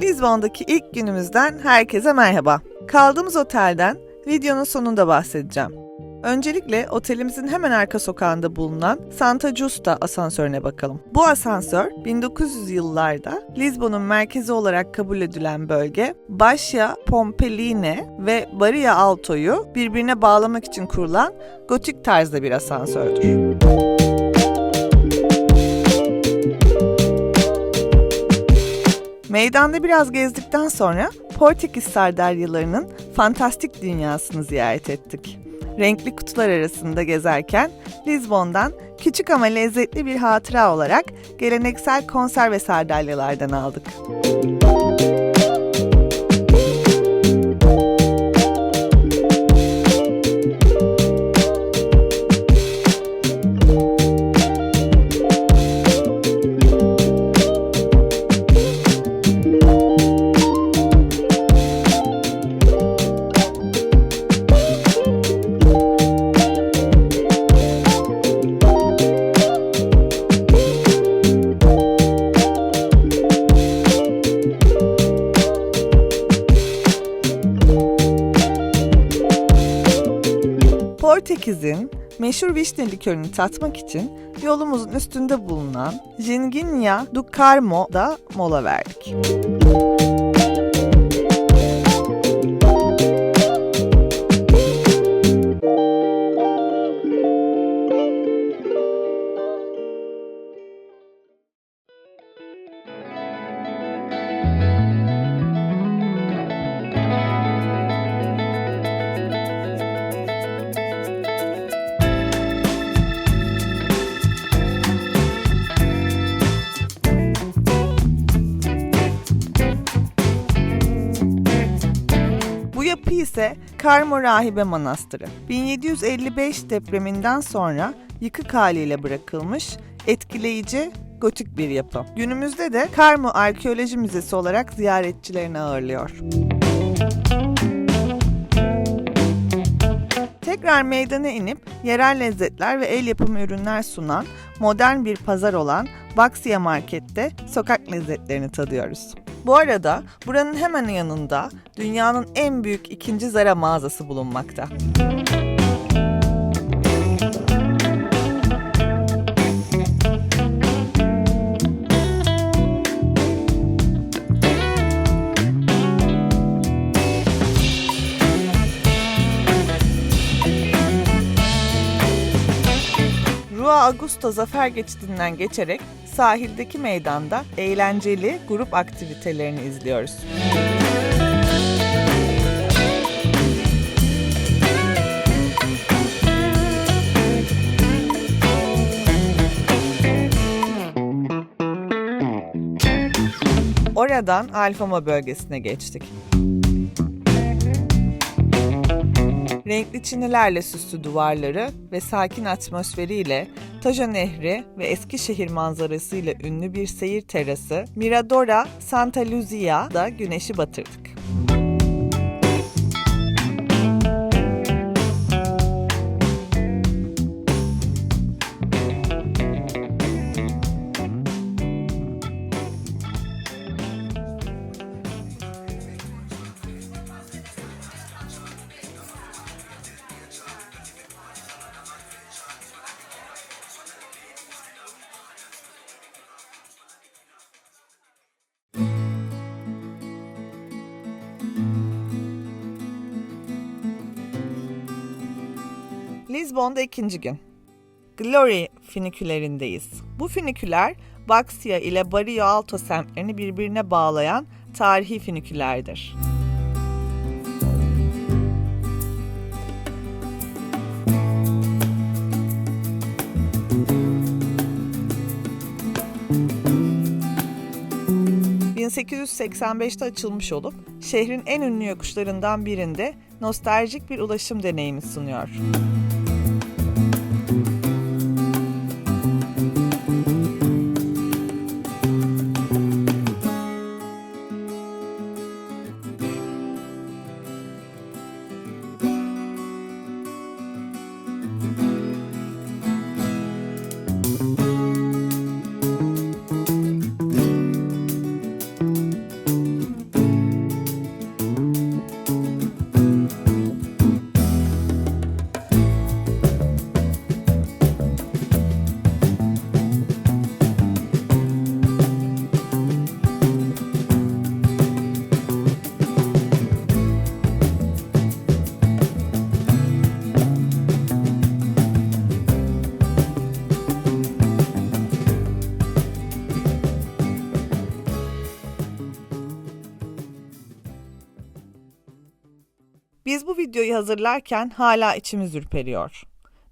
Lizbon'daki ilk günümüzden herkese merhaba. Kaldığımız otelden videonun sonunda bahsedeceğim. Öncelikle otelimizin hemen arka sokağında bulunan Santa Justa asansörüne bakalım. Bu asansör 1900 yıllarda Lizbon'un merkezi olarak kabul edilen bölge Baixia Pompeline ve Baria Alto'yu birbirine bağlamak için kurulan gotik tarzda bir asansördür. Meydanda biraz gezdikten sonra Portekiz sardalyalarının fantastik dünyasını ziyaret ettik. Renkli kutular arasında gezerken Lizbon'dan küçük ama lezzetli bir hatıra olarak geleneksel konserve sardalyalardan aldık. Portekiz'in meşhur vişne likörünü tatmak için yolumuzun üstünde bulunan Ginginha do Carmo'da mola verdik. Bu Karmo Rahibe Manastırı. 1755 depreminden sonra yıkık haliyle bırakılmış, etkileyici gotik bir yapı. Günümüzde de Karmo Arkeoloji Müzesi olarak ziyaretçilerini ağırlıyor. Tekrar meydana inip yerel lezzetler ve el yapımı ürünler sunan modern bir pazar olan Baksiya Market'te sokak lezzetlerini tadıyoruz. Bu arada buranın hemen yanında dünyanın en büyük ikinci Zara mağazası bulunmakta. Rua Augusta Zafer Geçidi'nden geçerek sahildeki meydanda eğlenceli grup aktivitelerini izliyoruz. Oradan Alfama bölgesine geçtik. Renkli çinilerle süslü duvarları ve sakin atmosferiyle Taja Nehri ve Eskişehir manzarasıyla ünlü bir seyir terası Miradora Santa Lucia'da güneşi batırdık. Lizbon'da ikinci gün. Glory finikülerindeyiz. Bu finiküler Baxiya ile Barrio Alto semtlerini birbirine bağlayan tarihi finikülerdir. ...1885'te açılmış olup şehrin en ünlü yokuşlarından birinde nostaljik bir ulaşım deneyimi sunuyor. Biz videoyu hazırlarken hala içimiz ürperiyor.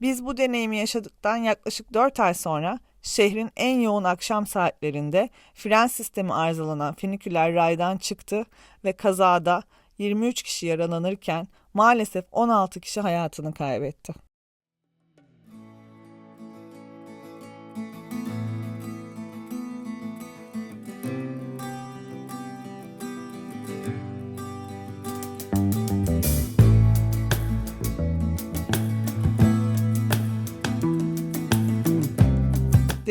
Biz bu deneyimi yaşadıktan yaklaşık 4 ay sonra şehrin en yoğun akşam saatlerinde fren sistemi arızalanan finiküler raydan çıktı ve kazada 23 kişi yaralanırken maalesef 16 kişi hayatını kaybetti.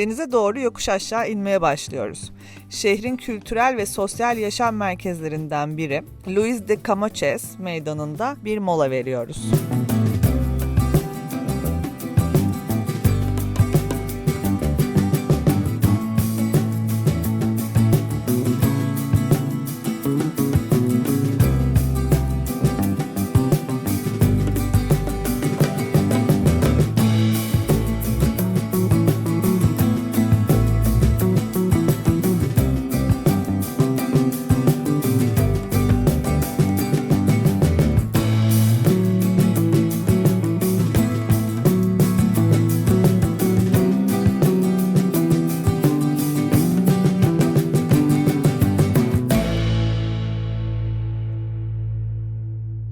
Denize doğru yokuş aşağı inmeye başlıyoruz. Şehrin kültürel ve sosyal yaşam merkezlerinden biri Luis de Camaches meydanında bir mola veriyoruz.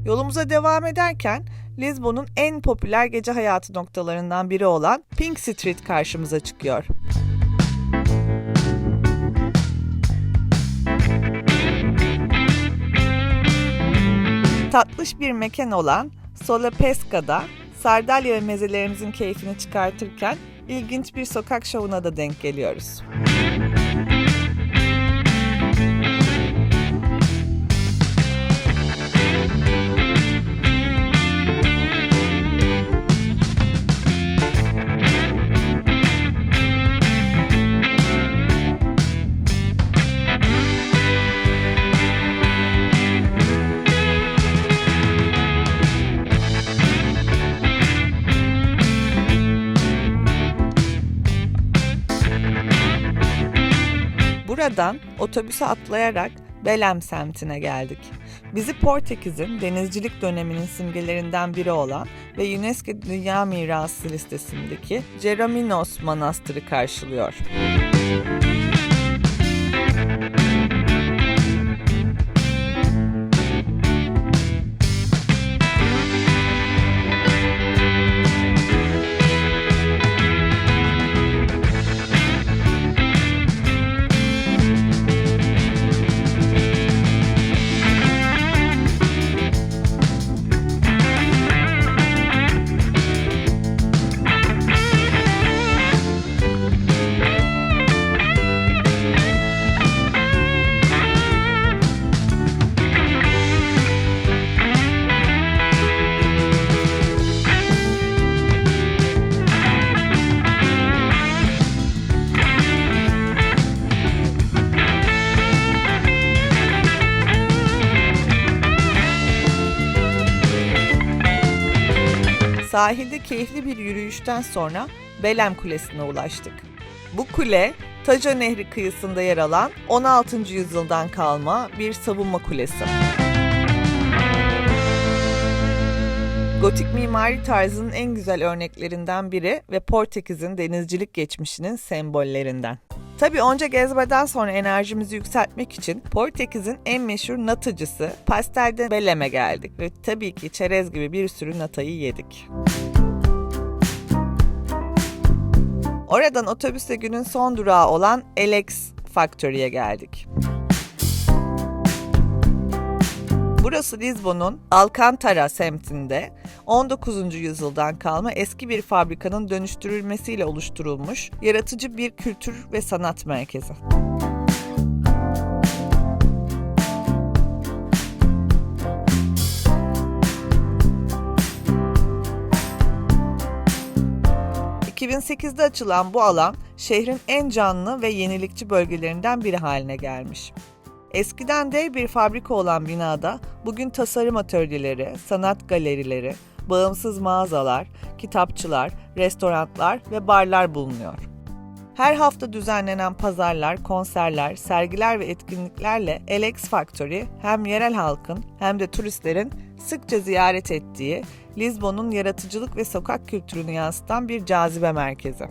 Yolumuza devam ederken Lisbon'un en popüler gece hayatı noktalarından biri olan Pink Street karşımıza çıkıyor. Tatlış bir mekan olan Sola Pesca'da sardalya ve mezelerimizin keyfini çıkartırken ilginç bir sokak şovuna da denk geliyoruz. Buradan otobüse atlayarak Belem semtine geldik. Bizi Portekiz'in denizcilik döneminin simgelerinden biri olan ve UNESCO Dünya Mirası listesindeki Jerominos Manastırı karşılıyor. Sahilde keyifli bir yürüyüşten sonra Belem Kulesi'ne ulaştık. Bu kule Taca Nehri kıyısında yer alan 16. yüzyıldan kalma bir savunma kulesi. Gotik mimari tarzının en güzel örneklerinden biri ve Portekiz'in denizcilik geçmişinin sembollerinden. Tabii onca gezmeden sonra enerjimizi yükseltmek için Portekiz'in en meşhur natıcısı Pastel Belem'e geldik ve tabii ki çerez gibi bir sürü natayı yedik. Oradan otobüsle günün son durağı olan Alex Factory'e geldik. Burası Lisbon'un Alcantara semtinde 19. yüzyıldan kalma eski bir fabrikanın dönüştürülmesiyle oluşturulmuş yaratıcı bir kültür ve sanat merkezi. ...2008'de açılan bu alan şehrin en canlı ve yenilikçi bölgelerinden biri haline gelmiş. Eskiden dev bir fabrika olan binada bugün tasarım atölyeleri, sanat galerileri, bağımsız mağazalar, kitapçılar, restoranlar ve barlar bulunuyor. Her hafta düzenlenen pazarlar, konserler, sergiler ve etkinliklerle LX Factory hem yerel halkın hem de turistlerin sıkça ziyaret ettiği Lizbon'un yaratıcılık ve sokak kültürünü yansıtan bir cazibe merkezi.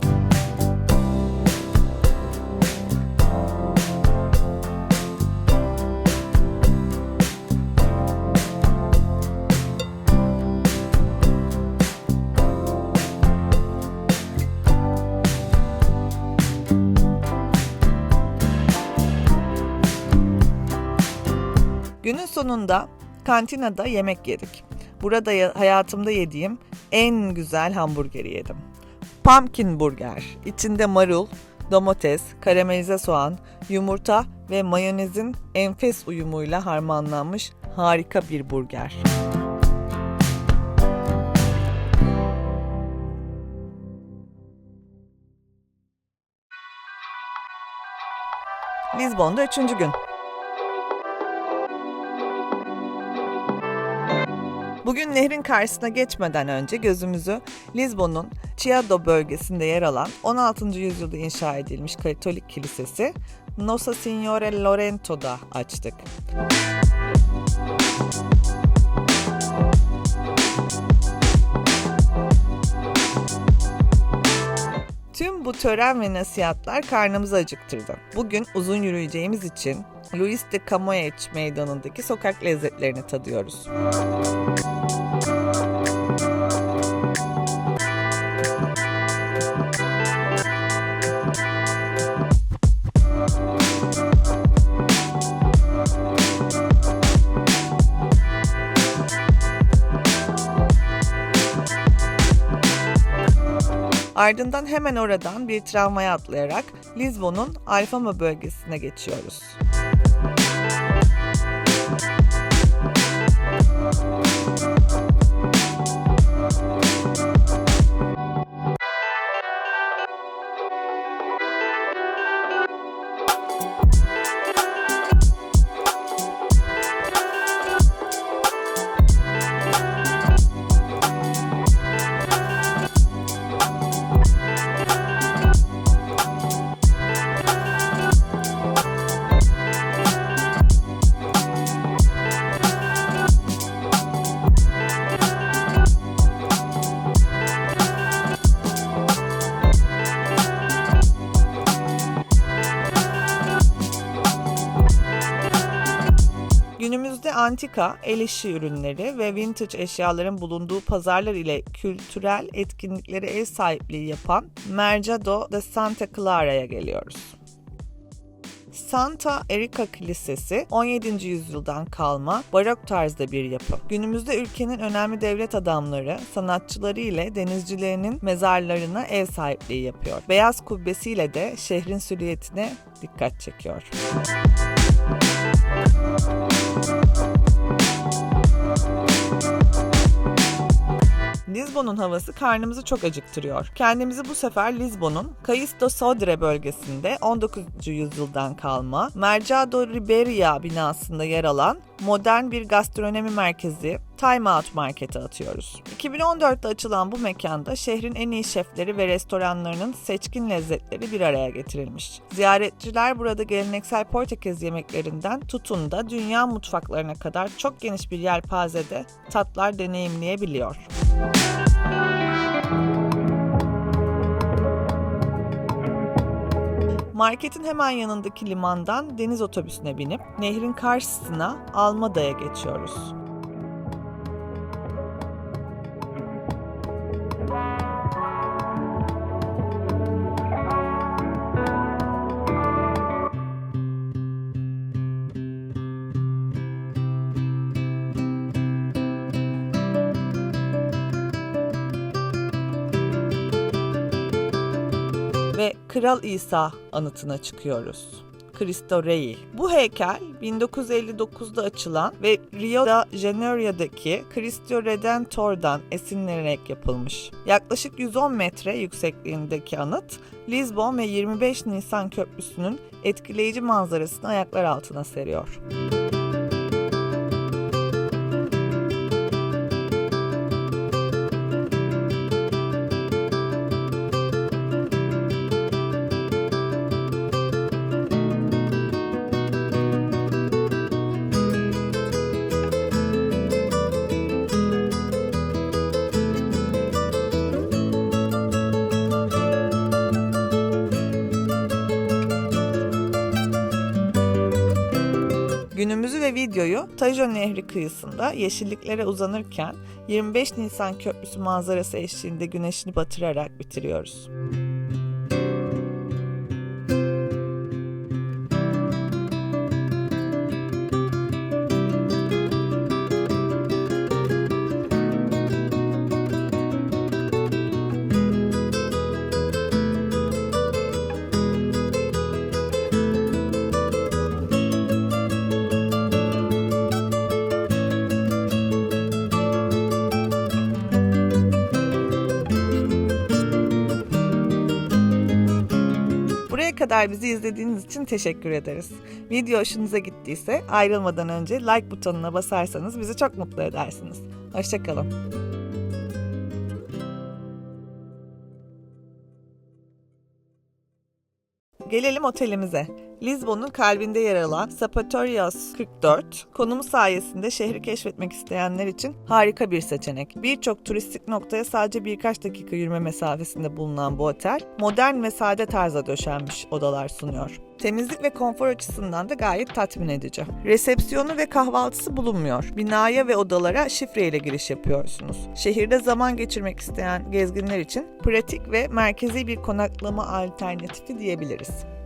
Günün sonunda kantinada yemek yedik. Burada ya- hayatımda yediğim en güzel hamburgeri yedim. Pumpkin burger. İçinde marul, domates, karamelize soğan, yumurta ve mayonezin enfes uyumuyla harmanlanmış harika bir burger. Lizbon'da üçüncü gün. Bugün nehrin karşısına geçmeden önce gözümüzü Lizbon'un Chiado bölgesinde yer alan 16. yüzyılda inşa edilmiş Katolik Kilisesi Nossa Signora Lorento'da açtık. Tüm bu tören ve nasihatler karnımızı acıktırdı. Bugün uzun yürüyeceğimiz için Luis de Camoes meydanındaki sokak lezzetlerini tadıyoruz. Ardından hemen oradan bir tramvaya atlayarak Lizbon'un Alfama bölgesine geçiyoruz. Antika, el işi ürünleri ve vintage eşyaların bulunduğu pazarlar ile kültürel etkinliklere ev sahipliği yapan Mercado de Santa Clara'ya geliyoruz. Santa Erika Kilisesi 17. yüzyıldan kalma barok tarzda bir yapı. Günümüzde ülkenin önemli devlet adamları, sanatçıları ile denizcilerinin mezarlarına ev sahipliği yapıyor. Beyaz kubbesiyle de şehrin silüetine dikkat çekiyor. Lizbon'un havası karnımızı çok acıktırıyor. Kendimizi bu sefer Lizbon'un Caisto Sodre bölgesinde 19. yüzyıldan kalma Mercado Riberia binasında yer alan modern bir gastronomi merkezi Time Out Market'e atıyoruz. 2014'te açılan bu mekanda şehrin en iyi şefleri ve restoranlarının seçkin lezzetleri bir araya getirilmiş. Ziyaretçiler burada geleneksel Portekiz yemeklerinden tutun da dünya mutfaklarına kadar çok geniş bir yelpazede tatlar deneyimleyebiliyor. Marketin hemen yanındaki limandan deniz otobüsüne binip nehrin karşısına Almada'ya geçiyoruz. Kral İsa anıtına çıkıyoruz. Cristo Rei. Bu heykel 1959'da açılan ve Rio de Janeiro'daki Cristo Redentor'dan esinlenerek yapılmış. Yaklaşık 110 metre yüksekliğindeki anıt, Lisbon ve 25 Nisan Köprüsü'nün etkileyici manzarasını ayaklar altına seriyor. Günümüzü ve videoyu Tajo Nehri kıyısında yeşilliklere uzanırken 25 Nisan Köprüsü manzarası eşliğinde güneşini batırarak bitiriyoruz. Kadar bizi izlediğiniz için teşekkür ederiz. Video hoşunuza gittiyse ayrılmadan önce like butonuna basarsanız bizi çok mutlu edersiniz. Hoşçakalın. Gelelim otelimize. Lizbon'un kalbinde yer alan Sapatorias 44, konumu sayesinde şehri keşfetmek isteyenler için harika bir seçenek. Birçok turistik noktaya sadece birkaç dakika yürüme mesafesinde bulunan bu otel, modern ve sade tarza döşenmiş odalar sunuyor. Temizlik ve konfor açısından da gayet tatmin edici. Resepsiyonu ve kahvaltısı bulunmuyor. Binaya ve odalara şifreyle giriş yapıyorsunuz. Şehirde zaman geçirmek isteyen gezginler için pratik ve merkezi bir konaklama alternatifi diyebiliriz.